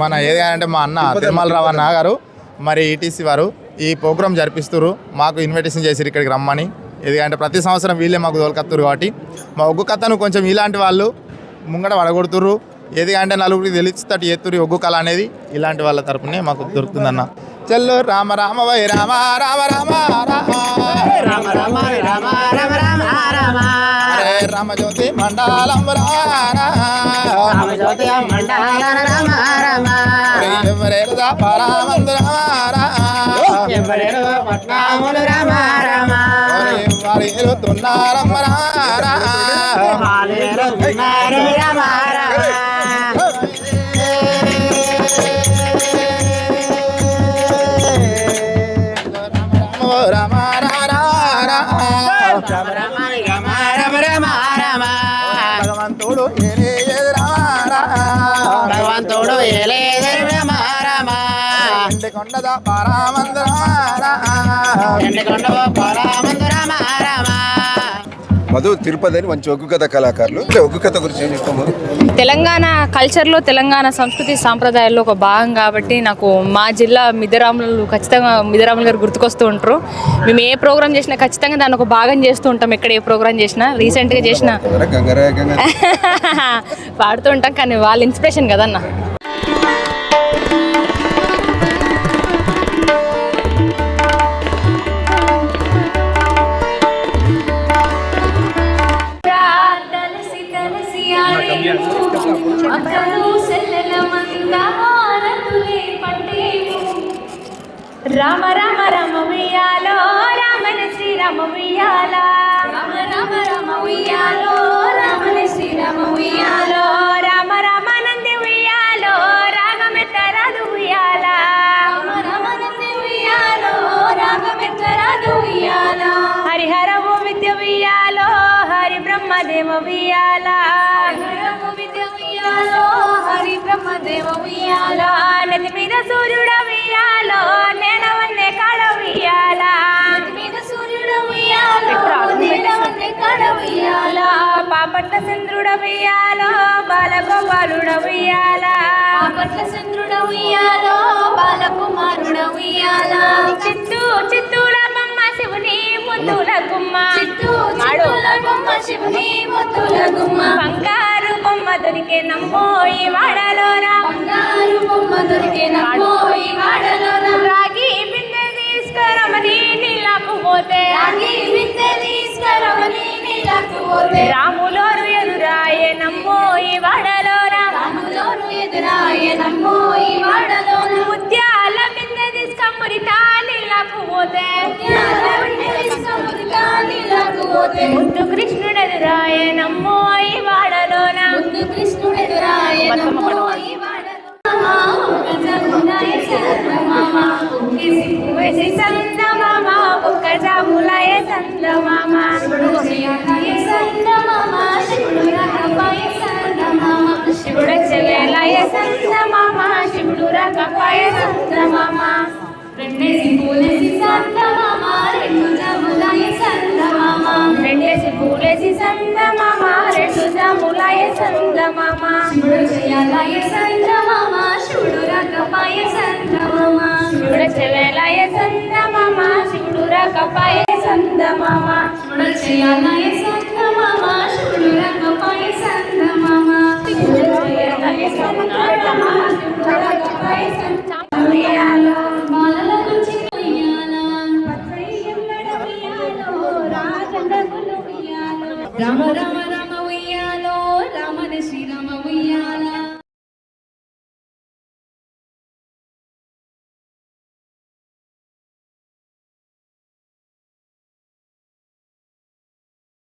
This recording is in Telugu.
మన ఏది అంటే మా అన్న తిరుమల రావు అన్న గారు మరి ఈటీసీ వారు ఈ ప్రోగ్రామ్ జరిపిస్తున్నారు మాకు ఇన్విటేషన్ చేసిరు ఇక్కడికి రమ్మని. ఎందుకంటే ప్రతి సంవత్సరం వీళ్ళే మాకు తోలుకత్తురు కాబట్టి. మా ఒగ్గు కథను కొంచెం ఇలాంటి వాళ్ళు ముంగట పడగొడుతుర్రు ఏది అంటే నలుగురికి తెలిస్తట్టు ఎత్తురు ఒగ్గు కళ అనేది. ఇలాంటి వాళ్ళ తరపునే మాకు దొరుకుతుందన్న. చెల్లు రామ రామ వై రామ రామ రామ రామ. హరే రామ జ్యోతి మండలం ఎవరేదా పరామందు వారి తున్నారమ్మ రామ రామ భగవంతుడు ఏలే భగవంతుడు ఏలేదరు రమ రమ ఇంటి కొండద పరామందురా పొలమందు రమ రమ మధు తిరుపతి అని మంచి ఒగ్గు కథ కళాకారులు. ఒగ్గు కథ గురించి ఏం చెప్తాము తెలంగాణ కల్చర్లో తెలంగాణ సంస్కృతి సాంప్రదాయాల్లో ఒక భాగం కాబట్టి నాకు మా జిల్లా మిదరాములు ఖచ్చితంగా మిదరాములు గారు గుర్తుకొస్తూ ఉంటారు. మేము ఏ ప్రోగ్రామ్ చేసినా ఖచ్చితంగా దాన్ని ఒక భాగం చేస్తూ ఉంటాం. ఎక్కడ ఏ ప్రోగ్రామ్ చేసినా రీసెంట్గా చేసిన. పాడుతూ ఉంటాం కానీ వాళ్ళ ఇన్స్పిరేషన్ కదన్న. రామ రామ రామ ఉయ్యాలో రామన శ్రీరామ ఉయ్యాల రామ రామ రామ ఉయ్యాలో రామన శ్రీరామ ఉయ్యాలో రామ రామ నంది ఉయ్యాలో రాగమెత్తరాదు ఉయ్యాల రామ రామ నంది ఉయ్యాలో రాగమెత్తరాదు ఉయ్యాల హరిహరము విద్య ఉయ్యాలో హరి బ్రహ్మదేవ ఉయ్యాలో హరి బ్రహ్మదేవ ఉయ్యాల నది మీద సూర్యుడ పాపట్ల చంద్రుడ ఉయ్యాలో బాలగోపాలుడ ఉయ్యాల పాపట్ల చంద్రుడ ఉయ్యాలో బాలకుమారుడ ఉయ్యాల చిత్తూ చిత్తూల బొమ్మ శివుని ముద్దుల గుమ్మ. చిత్తూ చిత్తూల బొమ్మ శివుని ముద్దుల గుమ్మ. బంగారు బొమ్మ దొరికే నమ్మో ఈ వాడలోరా. బంగారు బొమ్మ దొరికే నమ్మో ఈ వాడలోన ముత్యాల బిందె తీసుకమ్మురితా నీళ్ళకు పోతే. ముద్దు కృష్ణుడు ఎదురాయే నమ్మో ఈ వాడలోన ముద్దు కృష్ణుడు ఎదురాయే నమ్మో ఈ రకపాయ సంద రెండేసి పూలేసి సంద రెండు జములయ సంద రెండేసి పూలేసి సంద రెండు జములయ సంద శివుడు చెయ్యాలయ సంద శివుడు రకపాయ సంద శివుడు చెల్లెలయ సంద శివుడు రకపాయ సంద శివుడు శివుడు రకపాయ శివుడు మామ శివుడు రకపాయ సంద ఉయ్యాలో బాలల గురించి ఉయ్యాలో పచ్చయ్యమ్మడ ఉయ్యాలో రాజండగులు ఉయ్యాలో రామ రామ